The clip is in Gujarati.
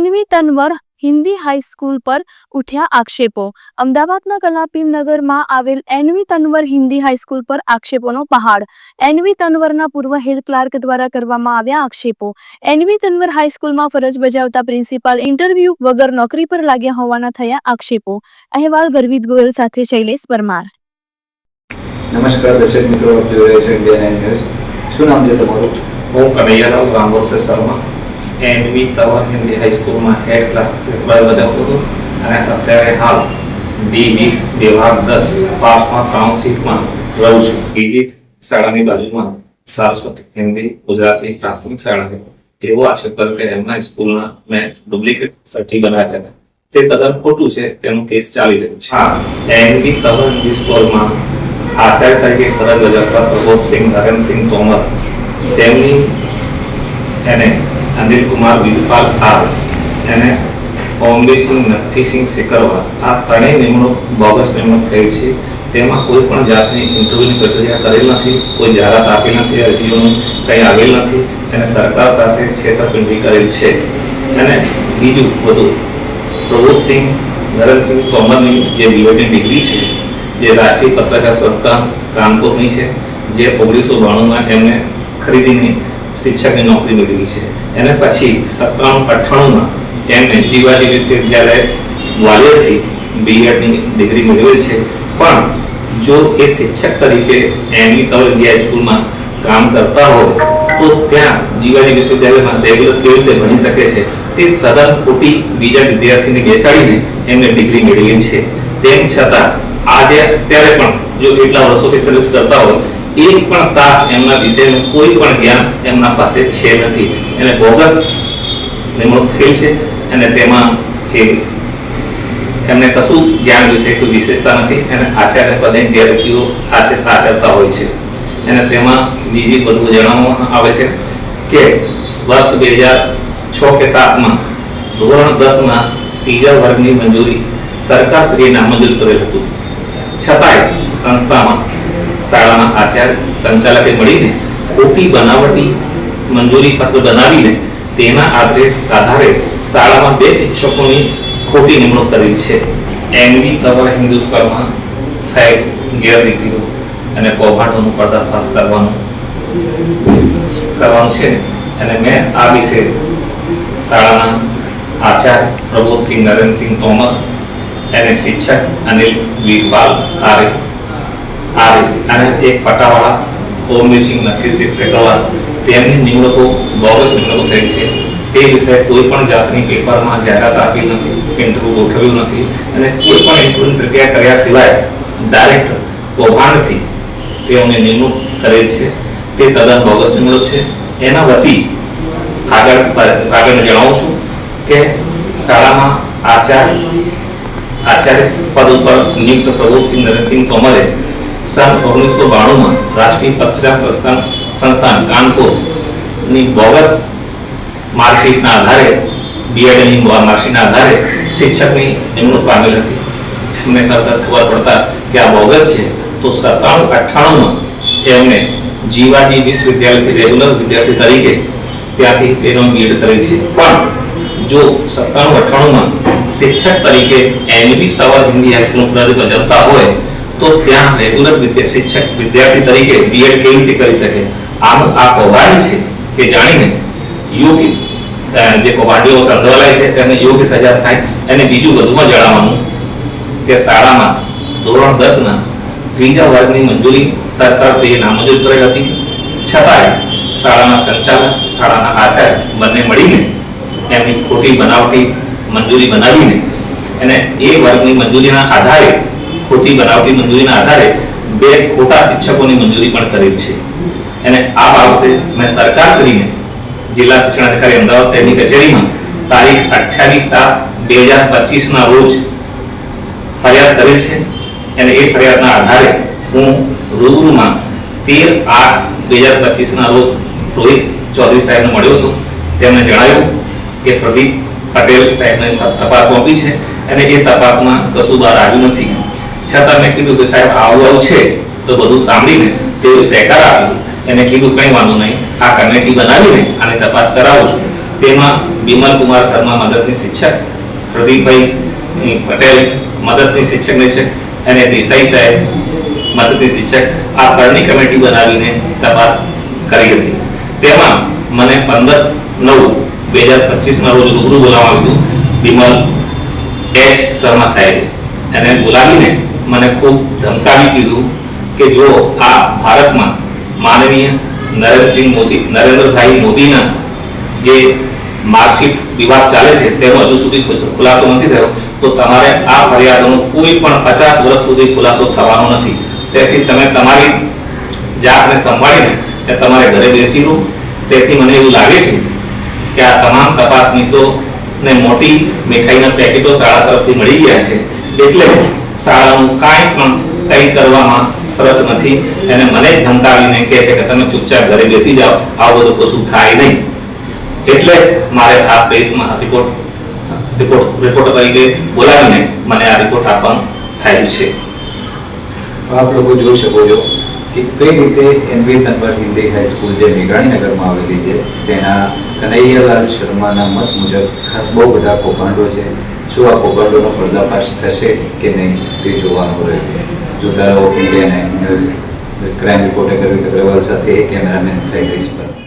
તનવર હિન્દી હાઈસ્કૂલ પર ઉઠ્યા આક્ષેપો. અમદાવાદના કલાપીમ નગરમાં આવેલ એનવી તનવર હિન્દી હાઈસ્કૂલ પર આક્ષેપોનો પહાડ. એનવી તનવરના પૂર્વ હેડ ક્લાર્ક દ્વારા કરવામાં આવ્યા આક્ષેપો. એનવી તનવર હાઈસ્કૂલમાં ફરજ બજાવતા પ્રિન્સિપાલ ઇન્ટરવ્યૂ વગર નોકરી પર લાગ્યા હોવાના થયા આક્ષેપો. અહેવાલ ગરવીત ગોયલ સાથે શૈલેષ પરમાર. નમસ્કાર દર્શક મિત્રો આપ જોઈ રહ્યા છો ઇન્ડિયા નાઇન ન્યૂઝ. શું નામ છે તમારું? હું કનૈયારાવ રામવર્ષ શર્મા. એનવી તવર હિન્દી હાઈસ્કૂલમાં હેડ ક્લાર્ક ફરજ બજાવતો હતો અને અત્યારે હાલ ડી વીસ વિભાગ દસ પાસમાં ટાઉનશીપમાં રહું છું બીજી શાળાની બાજુમાં સારસ્વતી હિન્દી ગુજરાતી પ્રાથમિક શાળા એવો આક્ષેપ કર્યો કે એમના સ્કૂલના મેં ડુપ્લિકેટ સર્ટી બનાવ્યા હતા. તે કદાચ ખોટું છે, તેનું કેસ ચાલી રહ્યો છે. હા એનવી તવર હિન્દી સ્કૂલમાં આચાર્ય તરીકે ફરજ બજાવતા પ્રબોધસિંહ નરેન્દ્રસિંહ તોમર. તેમની એને અનિલ કુમાર વિજપાલ આર એને ઓમબીસિંહ નથીસિંહ સિકરવા આ ત્રણેય નિમણૂક બોગસ નિમણૂક થઈ છે. તેમાં કોઈ પણ જાતની ઇન્ટરવ્યુની પ્રક્રિયા કરેલ નથી, કોઈ જાહેરાત આપી નથી, અરજીઓનું કંઈ આવેલ નથી. અને સરકાર સાથે છેતરપિંડી કરેલ છે. અને બીજું બધું પ્રબોધસિંહ નરેન્દ્રસિંહ તોમરની જે બીએડની ડિગ્રી છે, જે રાષ્ટ્રીય પત્રકાર સંસ્થા કાનપુરની છે, જે ઓગણીસો બાણુંમાં એમને ખરીદીને શિક્ષકની નોકરી મેળવી છે. એને પછી સત્તાણું અઠ્ઠાણુંમાં એમને જીવાજી વિશ્વવિદ્યાલય ગ્વાલિયરથી બીએડની ડિગ્રી મેળવેલ છે. પણ જો એ શિક્ષક તરીકે એમની ઇન્ડિયા સ્કૂલમાં કામ કરતા હોય, તો ત્યાં જીવાજી વિશ્વવિદ્યાલયમાં રેગ્યુલર કેવી રીતે ભણી શકે છે? તે તદ્દન ખોટી બીજા વિદ્યાર્થીને બેસાડીને એમને ડિગ્રી મેળવી છે. તેમ છતાં આજે અત્યારે પણ જો કેટલા વર્ષોથી સર્વિસ કરતા હોય એક પણ તાસ એમના વિષયનું કોઈ પણ જ્ઞાન એમના પાસે છે નથી. એને બોગસ નિમણૂક થઈ છે અને તેમાં એ એમને કશું જ્ઞાન વિશે કોઈ વિશેષતા નથી. અને આચાર્ય પદે ગેરરીતિઓ આચ- આચરતા હોય છે. અને તેમાં બીજી બધું જણાવવામાં આવે છે કે વર્ષ બે હજાર છ કે સાતમાં ધોરણ દસમાં ત્રીજા વર્ગની મંજૂરી સરકારશ્રીએ નામંજૂર કરેલ હતું. છતાંય સંસ્થામાં શાળાના આચાર્ય, સંચાલકે મળીને ખોટી બનાવટી મંજૂરી પત્ર બનાવીને તેના આધારે આધારે શાળામાં બે શિક્ષકોની ખોટી નિમણૂક કરી છે. એમવી કવર હિન્દુસ્તાનમાં થયેલ ગેરરીતિઓ અને કૌભાંડોનું પર્દાફાશ કરવાનું કરવાનું છે અને મેં આ વિશે શાળાના આચાર્ય પ્રબોધસિંહ નરેન્દ્રસિંહ તોમર અને શિક્ષક અનિલ વીરપાલ આરે આરે અને એક પટાવાળા ઓમનીસિંહ નથીસિંહ સેકરવાલ તેમની નિમણૂકો બોગસ નિમણૂકો થઈ છે તે વિશે કોઈ પણ જાતની પેપરમાં જાહેરાત આપી નથી ઇન્ટરવ્યુ ગોઠવ્યું નથી અને કોઈ પણ ઇન્ટરવ્યુની પ્રક્રિયા કર્યા સિવાય ડાયરેક્ટ કૌભાંડથી તેઓને નિમણૂક કરે છે તે તદ્દન બોગસ નિમણૂક છે એના વતી આગળ આગળ જણાવું છું કે શાળામાં આચાર્ય આચાર્ય પદ ઉપર નિયુક્ત પ્રભુસિંહ નરેન્દ્રસિંહ તોમરે સન ઓગણીસો બાણુંમાં રાષ્ટ્રીય પત્રકાર સંસ્થાન સંસ્થાન કાનપુરની બોગસ માર્કશીટના આધારે બીએડની માર્કશીટના આધારે શિક્ષકની નિમણૂક પામેલ હતી. એમને તરત જ ખબર પડતા કે આ બોગસ છે, તો સત્તાણું અઠ્ઠાણુંમાં એમને જીવાજી વિશ્વવિદ્યાલયથી રેગ્યુલર વિદ્યાર્થી તરીકે ત્યાંથી તેનો બીએડ કરેલ છે. પણ જો સત્તાણું અઠ્ઠાણુંમાં શિક્ષક તરીકે એનવી તવર હિન્દી હાઈસ્કૂલ ફરજ બજાવતા હોય તો ત્યાં રેગ્યુલર વિદ્યા શિક્ષક વિદ્યાર્થી તરીકે બીએડ કેવી રીતે કરી શકે? આનું આ કૌભાંડ છે તે જાણીને યોગી જે કૌભાંડીઓ સંડોવાયેલા છે, તેમને યોગ્ય સજા થાય. અને બીજું વધુમાં જણાવવાનું કે શાળામાં ધોરણ દસના ત્રીજા વર્ગની મંજૂરી સરકારશ્રીએ નામંજૂર કરેલ હતી. છતાંય શાળાના સંચાલક, શાળાના આચાર્ય બંને મળીને એમની ખોટી બનાવટી મંજૂરી બનાવીને અને એ વર્ગની મંજૂરીના આધારે ખોટી બનાવટી મંજૂરીના આધારે બે ખોટા શિક્ષકોની મંજૂરી પણ કરેલ છે. અને આ બાબતે મેં સરકારશ્રીને જિલ્લા શિક્ષણાધિકારી અમદાવાદ શહેરની કચેરીમાં તારીખ અઠ્યાવીસ સાત બે હજાર પચીસના રોજ ફરિયાદ કરેલ છે. અને એ ફરિયાદના આધારે હું રૂબરૂમાં તેર આઠ બે હજાર પચીસના રોજ રોહિત ચૌધરી સાહેબને મળ્યો હતો. તેમણે જણાવ્યું કે પ્રદીપ પટેલ સાહેબને તપાસ સોંપી છે અને એ તપાસમાં કશું બહાર આવ્યું નથી. છતાં મેં કીધું કે સાહેબ આવું આવું છે, તો બધું સાંભળીને તેઓ સહકાર આપ્યો એને કીધું, કંઈ વાંધો નહીં, આ કમિટી બનાવીને આને તપાસ કરાવું છું. તેમાં બિમલ કુમાર શર્મા મદદની શિક્ષક, પ્રદીપભાઈ પટેલ મદદની શિક્ષક છે, અને દેસાઈ સાહેબ મદદની શિક્ષક. આ ત્રણની કમિટી બનાવીને તપાસ કરી હતી. તેમાં મને પંદર નવ બે હજાર પચીસના રોજ રૂબરૂ બોલાવવામાં આવ્યું બિમલ એચ. શર્મા સાહેબે. એને બોલાવીને મને ખૂબ ધમકાવી દીધું કે જો આ ભારતમાં માનનીય નરેન્દ્રસિંહ મોદી, નરેન્દ્રભાઈ મોદીના જે માર્કશીટ વિવાદ ચાલે છે, તેનો હજુ સુધી ખુલાસો નથી થયો, તો તમારે આ ફરિયાદોનો કોઈ પણ પચાસ વર્ષ સુધી ખુલાસો થવાનો નથી. તેથી તમે તમારી જાતને સંભાળીને કે તમારે ઘરે બેસી લો તેથી મને એવું લાગે છે કે આ તમામ તપાસનીશોને મોટી મીઠાઈના પેકેટો શાળા તરફથી મળી ગયા છે. એટલે શાળાનું કાંઈ પણ કંઈ કરવામાં સરસ નથી. અને મને ધમકાવીને કહે છે કે તમે ચૂપચાપ ઘરે બેસી જાઓ. આવું બધું કશું થાય નહીં. એટલે મારે આ પ્રેસમાં રિપોર્ટ રિપોર્ટ રિપોર્ટર તરીકે બોલાવીને મને આ રિપોર્ટ આપવાનું થયું છે. આપ લોકો જોઈ શકો છો કે કઈ રીતે એનવી તનવર હિન્દી હાઈસ્કૂલ જે મેઘાણીનગરમાં આવેલી છે, જેના કનૈયાલાલ શર્માના મત મુજબ બહુ બધા કૌભાંડો છે. શું આ કૌભાંડોનો પર્દાફાશ થશે કે નહીં તે જોવાનું રહ્યું જોતા રહો ઇન્ડિયન ન્યૂઝ ક્રાઇમ રિપોર્ટર કરવી અગ્રવાલ સાથે કેમેરામેન સાઈડ પર.